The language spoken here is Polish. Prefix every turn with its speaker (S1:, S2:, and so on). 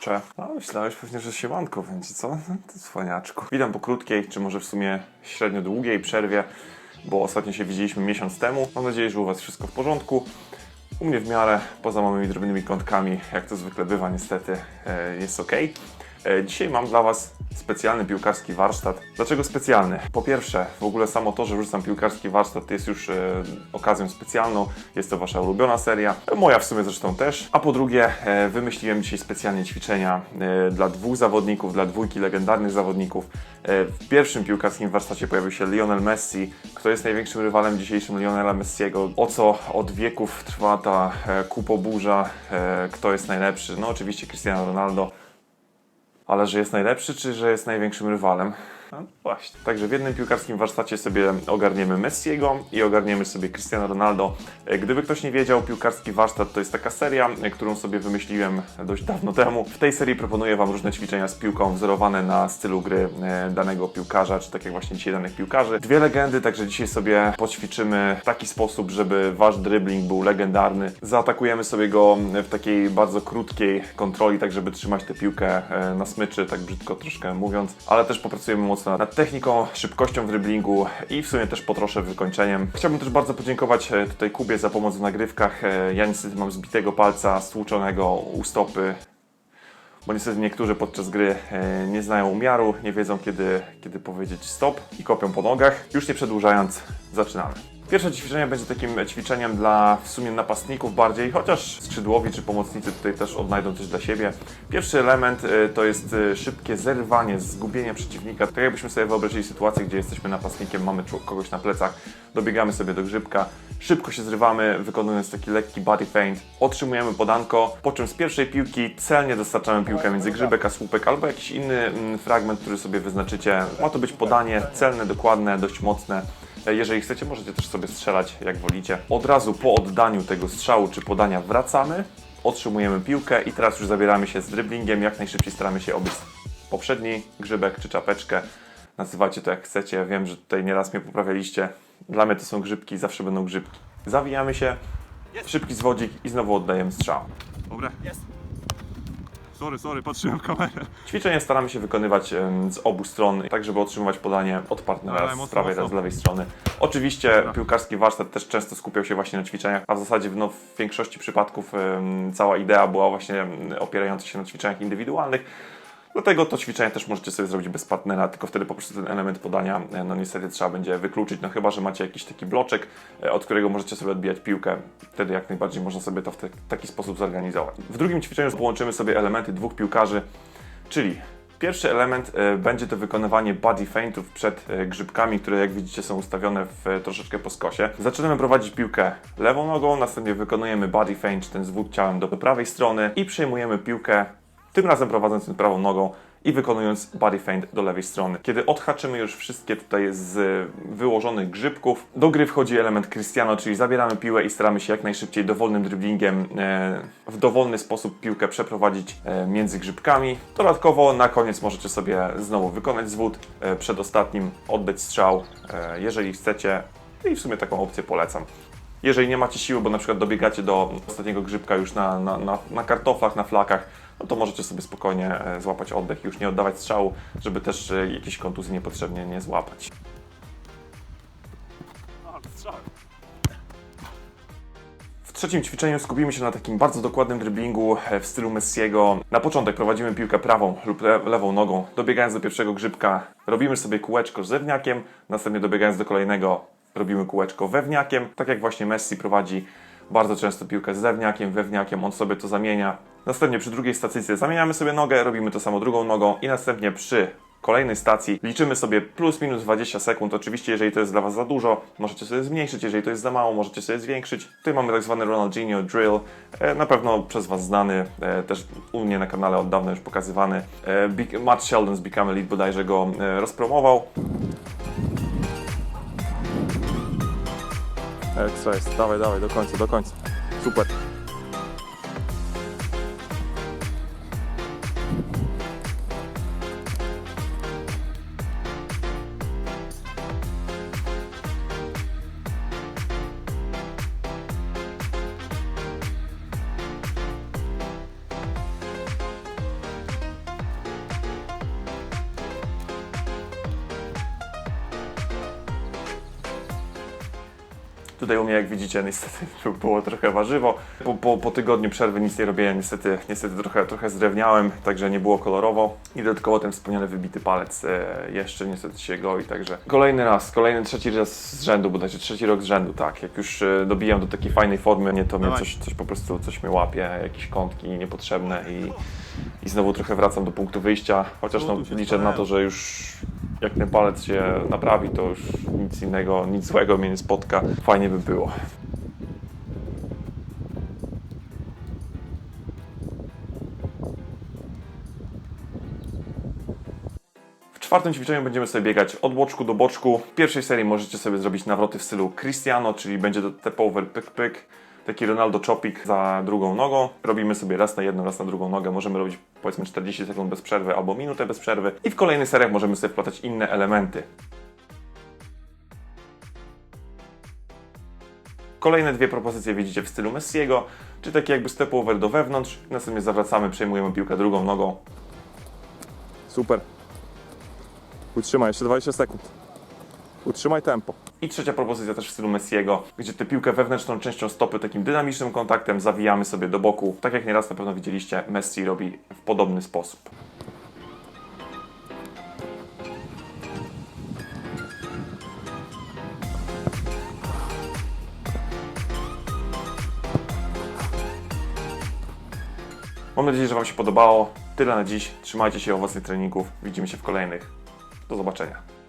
S1: Cze. A myślałeś pewnie, że siemanko będzie, co? Ty cwaniaczku. Witam po krótkiej, czy może w sumie średnio długiej przerwie, bo ostatnio się widzieliśmy miesiąc temu. Mam nadzieję, że u Was wszystko w porządku. U mnie w miarę, poza małymi drobnymi kątkami, jak to zwykle bywa niestety, e, jest ok. E, Dzisiaj mam dla Was specjalny piłkarski warsztat. Dlaczego specjalny? Po pierwsze, w ogóle samo to, że rzucam piłkarski warsztat jest już e, okazją specjalną. Jest to Wasza ulubiona seria. E, Moja w sumie zresztą też. A po drugie, e, wymyśliłem dzisiaj specjalnie ćwiczenia e, dla dwóch zawodników, dla dwójki legendarnych zawodników. E, W pierwszym piłkarskim warsztacie pojawił się Lionel Messi, kto jest największym rywalem dzisiejszym Lionela Messiego. O co od wieków trwa ta e, kupoburza, e, kto jest najlepszy? No oczywiście Cristiano Ronaldo. Ale że jest najlepszy, czy że jest największym rywalem? No właśnie. Także w jednym piłkarskim warsztacie sobie ogarniemy Messiego i ogarniemy sobie Cristiano Ronaldo. E, Gdyby ktoś nie wiedział, piłkarski warsztat to jest taka seria, e, którą sobie wymyśliłem dość dawno temu. W tej serii proponuję Wam różne ćwiczenia z piłką wzorowane na stylu gry e, danego piłkarza, czy tak jak właśnie dzisiaj danych piłkarzy. Dwie legendy, także dzisiaj sobie poćwiczymy w taki sposób, żeby Wasz dribbling był legendarny. Zaatakujemy sobie go w takiej bardzo krótkiej kontroli, tak żeby trzymać tę piłkę na smyczy, tak brzydko troszkę mówiąc, ale też popracujemy mocno nad techniką, szybkością w driblingu i w sumie też potroszę wykończeniem. Chciałbym też bardzo podziękować e, tutaj Kubie za pomoc w nagrywkach. E, Ja niestety mam zbitego palca, stłuczonego u stopy, bo niestety niektórzy podczas gry e, nie znają umiaru, nie wiedzą kiedy, kiedy powiedzieć stop i kopią po nogach. Już nie przedłużając, zaczynamy. Pierwsze ćwiczenie będzie takim ćwiczeniem dla w sumie napastników bardziej, chociaż skrzydłowi czy pomocnicy tutaj też odnajdą coś dla siebie. Pierwszy element e, to jest e, szybkie zerwanie, zgubienie przeciwnika. Tak jakbyśmy sobie wyobrazili sytuację, gdzie jesteśmy napastnikiem, mamy kogoś na plecach, dobiegamy sobie do grzybka, szybko się zrywamy, wykonując taki lekki body feint, otrzymujemy podanko, po czym z pierwszej piłki celnie dostarczamy piłkę między grzybek a słupek albo jakiś inny mm, fragment, który sobie wyznaczycie. Ma to być podanie celne, dokładne, dość mocne. E, Jeżeli chcecie, możecie też sobie strzelać jak wolicie. Od razu po oddaniu tego strzału czy podania wracamy, otrzymujemy piłkę i teraz już zabieramy się z dribblingiem. Jak najszybciej staramy się obyć poprzedni grzybek czy czapeczkę. Nazywajcie to jak chcecie. Wiem, że tutaj nieraz mnie poprawialiście. Dla mnie to są grzybki, zawsze będą grzybki. Zawijamy się, szybki zwodzik i znowu oddajemy strzał.
S2: Dobra. Sorry, sorry, patrzyłem w kamerę.
S1: Ćwiczenie staramy się wykonywać em, z obu stron, tak żeby otrzymywać podanie od partnera
S2: Ale
S1: z
S2: mocno,
S1: prawej,
S2: mocno.
S1: raz z lewej strony. Oczywiście piłkarski warsztat też często skupiał się właśnie na ćwiczeniach, a w zasadzie no, w większości przypadków em, cała idea była właśnie em, opierająca się na ćwiczeniach indywidualnych. Dlatego to ćwiczenie też możecie sobie zrobić bez partnera, tylko wtedy po prostu ten element podania, e, no niestety trzeba będzie wykluczyć, no chyba, że macie jakiś taki bloczek, e, od którego możecie sobie odbijać piłkę, wtedy jak najbardziej można sobie to w taki sposób zorganizować. W drugim ćwiczeniu połączymy sobie elementy dwóch piłkarzy, czyli Pierwszy element e, będzie to wykonywanie body feintów przed grzybkami, które jak widzicie są ustawione w troszeczkę po skosie. Zaczynamy prowadzić piłkę lewą nogą, następnie wykonujemy body feint, ten zwód ciałem do prawej strony i przejmujemy piłkę, tym razem prowadząc tym prawą nogą i wykonując body feint do lewej strony. Kiedy odhaczymy już wszystkie tutaj z wyłożonych grzybków, do gry wchodzi element Cristiano, czyli zabieramy piłę i staramy się jak najszybciej dowolnym dribblingiem e, w dowolny sposób piłkę przeprowadzić e, między grzybkami. Dodatkowo na koniec możecie sobie znowu wykonać zwód, e, przed ostatnim oddać strzał, e, jeżeli chcecie. I w sumie taką opcję polecam. Jeżeli nie macie siły, bo na przykład dobiegacie do ostatniego grzybka już na, na, na, na kartoflach, na flakach, no to możecie sobie spokojnie e, złapać oddech i już nie oddawać strzału, żeby też e, jakieś kontuzji niepotrzebnie nie złapać. W trzecim ćwiczeniu skupimy się na takim bardzo dokładnym driblingu e, w stylu Messiego. Na początek prowadzimy piłkę prawą lub le lewą nogą, dobiegając do pierwszego grzybka, robimy sobie kółeczko z zewniakiem, następnie dobiegając do kolejnego, robimy kółeczko wewniakiem. Tak jak właśnie Messi prowadzi bardzo często piłkę z zewniakiem, wewniakiem, on sobie to zamienia. Następnie przy drugiej stacyjce zamieniamy sobie nogę, robimy to samo drugą nogą i następnie przy kolejnej stacji liczymy sobie plus minus 20 sekund. Oczywiście, jeżeli to jest dla Was za dużo, możecie sobie zmniejszyć, jeżeli to jest za mało, możecie sobie zwiększyć. Tutaj mamy tak zwany Ronaldinho Drill, e, na pewno przez Was znany, e, też u mnie na kanale od dawna już pokazywany. E, Matt Sheldon z Become Elite bodajże go rozpromował. Ekstra jest, dawaj, dawaj, do końca, do końca. Super. Tutaj u mnie, jak widzicie, niestety było trochę warzywo. Po, po, po tygodniu przerwy nic nie robiłem, niestety, niestety trochę, trochę zdrewniałem, także nie było kolorowo. I dodatkowo ten wspomniany wybity palec e, jeszcze niestety się goi, także kolejny raz, kolejny trzeci raz z rzędu, bodajże trzeci rok z rzędu, tak. Jak już e, dobijam do takiej fajnej formy, nie to mnie coś, coś po prostu, coś mnie łapie, jakieś kątki niepotrzebne i, i znowu trochę wracam do punktu wyjścia, chociaż no, liczę na to, że już jak ten palec się naprawi, to już nic innego, nic złego mnie nie spotka. Fajnie by było. W czwartym ćwiczeniu będziemy sobie biegać od boczku do boczku. W pierwszej serii możecie sobie zrobić nawroty w stylu Cristiano, czyli będzie to step over pyk pyk. Taki Ronaldo Chopik za drugą nogą. Robimy sobie raz na jedną, raz na drugą nogę. Możemy robić powiedzmy 40 sekund bez przerwy albo minutę bez przerwy. I w kolejnych seriach możemy sobie wplatać inne elementy. Kolejne dwie propozycje widzicie w stylu Messiego, czy taki jakby step over do wewnątrz. Następnie zawracamy, przejmujemy piłkę drugą nogą.
S2: Super. Utrzymaj jeszcze 20 sekund. Utrzymaj tempo.
S1: I trzecia propozycja też w stylu Messiego, gdzie tę piłkę wewnętrzną częścią stopy takim dynamicznym kontaktem zawijamy sobie do boku. Tak jak nieraz na pewno widzieliście, Messi robi w podobny sposób. Mam nadzieję, że Wam się podobało. Tyle na dziś. Trzymajcie się owocnych treningów. Widzimy się w kolejnych. Do zobaczenia.